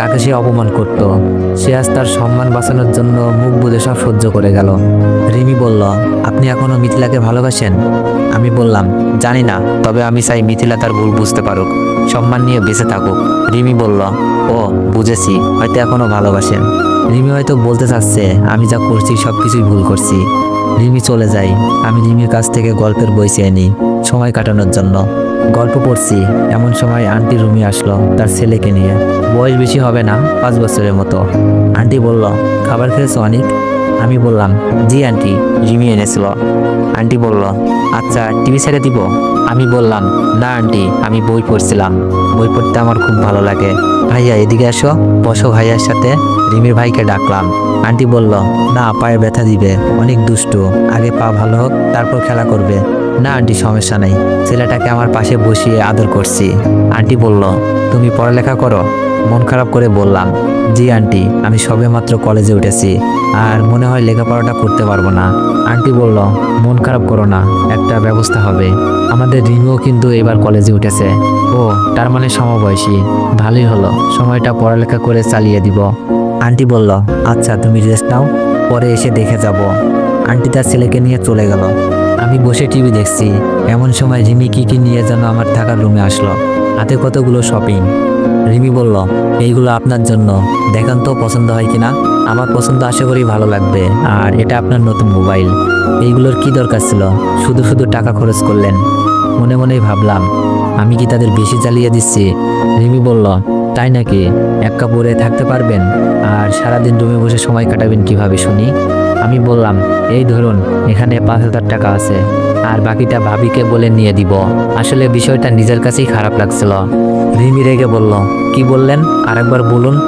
কাকে সে অপমান করত? সে আজ তার সম্মান বাঁচানোর জন্য মুখ বুঝে সব সহ্য করে গেল। রিমি বলল, আপনি এখনও মিথিলাকে ভালোবাসেন? আমি বললাম, জানি না, তবে আমি চাই মিথিলা তার ভুল বুঝতে পারুক। সম্মান নিয়ে বেঁচে থাকুক। রিমি বলল, ও, বুঝেছি, হয়তো এখনও ভালোবাসেন। রিমি হয়তো বলতে চাচ্ছে, আমি যা করছি সব কিছুই ভুল করছি। রিমি চলে যাই। আমি রিমির কাছ থেকে গল্পের বই চেয়ে নিই, সময় কাটানোর জন্য। গল্প পড়ছি, এমন সময় আন্টি রুমি আসলো তার ছেলেকে নিয়ে। বয়স বেশি হবে না, পাঁচ বছরের মতো। আন্টি বলল, খাবার খেয়েছো অনেক? আমি বললাম, জি আন্টি। রিমি এনেছিল। আন্টি বলল আচ্ছা টিভি ছেড়ে দিব? আমি বললাম, না আন্টি, আমি বই পড়ছিলাম। বই পড়তে আমার খুব ভালো লাগে। ভাইয়া, এদিকে আসো। বসো ভাইয়ার সাথে। রিমির ভাইকে ডাকলাম। আন্টি বলল, না, পায়ে ব্যথা দিবে। অনেক দুষ্টু। আগে পা ভালো হোক, তারপর খেলা করবে। না আন্টি, সমস্যা নেই। ছেলেটাকে আমার পাশে বসিয়ে আদর করছি। আন্টি বলল, তুমি পড়ালেখা করো? মন খারাপ করে বললাম, জি, আন্টি, আমি সবে মাত্র কলেজে উঠেছি, আর মনে হয় লেখাপড়াটা করতে পারব না। আন্টি বলল, মন খারাপ করো না, একটা ব্যবস্থা হবে। আমাদের রিমিও কিন্তু এবার কলেজে উঠেছে। ও, তার মানে সমবয়সী। ভালোই হলো, সময়টা পড়ালেখা করে চালিয়ে দিব। আন্টি বলল আচ্ছা তুমি রেস্ট নাও, পরে এসে দেখে যাব। আন্টি তার ছেলেকে নিয়ে চলে গেল। আমি বসে টিভি দেখছি, এমন সময় রিমি কি কি নিয়ে যেন আমার থাকার রুমে আসলো। হাতে কতগুলো শপিং রিমি বলল, এইগুলো আপনার জন্য। দেখান তো পছন্দ হয় কিনা। আমার পছন্দ আশা করি ভালো লাগবে। আর এটা আপনার নতুন মোবাইল। এইগুলোর কি দরকার ছিল? শুধু শুধু টাকা খরচ করলেন। মনে মনেই ভাবলাম, আমি কি তাদের বেশি জ্বালিয়ে দিচ্ছি? রিমি বলল, তাই নাকি? এক কাপড়ে থাকতে পারবেন? আর সারাদিন রুমে বসে সময় কাটাবেন কীভাবে শুনি? আমি বললাম, এই ধরুন, এখানে পাঁচ হাজার টাকা আছে। আর বাকিটা ভাবিকে বলে নিয়ে দিব। আসলে বিষয়টা নিজের কাছেই খারাপ লাগছিল। রিমি রেগে বলল, কি বললেন? আরেকবার বলুন।